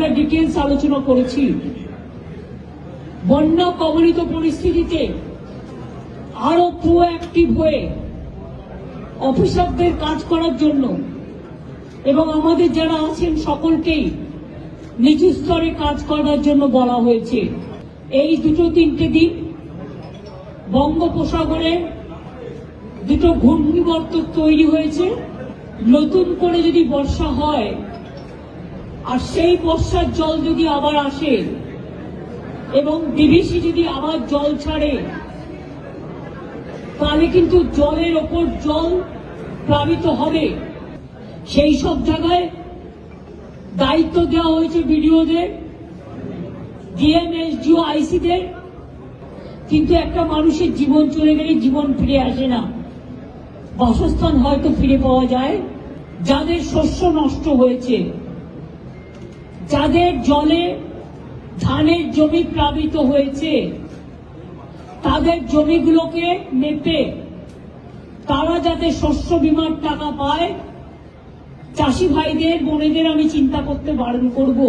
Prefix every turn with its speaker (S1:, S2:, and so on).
S1: আমরা ডিটেলস আলোচনা করেছি। বন্যা কবলিত পরিস্থিতিতে আরও প্রোঅ্যাক্টিভ হয়ে অফিসারদের কাজ করার জন্য এবং আমাদের যারা আছেন সকলকেই নিচু স্তরে কাজ করার জন্য বলা হয়েছে। এই দুটো তিনটে দিন বঙ্গোপসাগরে দুটো ঘূর্ণিবর্ত তৈরি হয়েছে। নতুন করে যদি বর্ষা হয় আর সেই বর্ষার জল যদি আবার আসে, এবং ডিভিসি যদি আবার জল ছাড়ে, তাহলে কিন্তু জলের ওপর জল প্লাবিত হবে। সেই সব জায়গায় দায়িত্ব দেওয়া হয়েছে বিডিওদের, ডিএমএসডিও, আইসিদের, কিন্তু একটা মানুষের জীবন চলে গেলে জীবন ফিরে আসে না। বাসস্থান হয়তো ফিরে পাওয়া যায়, যাদের শস্য নষ্ট হয়েছে। যাদের জলে ধানের জমি প্লাবিত হয়েছে, তাদের জমিগুলোকে মেপে তারা যাতে শস্য বিমার টাকা পায়, চাষি ভাইদের, বোনেদের আমি চিন্তা করতে বারণ করব।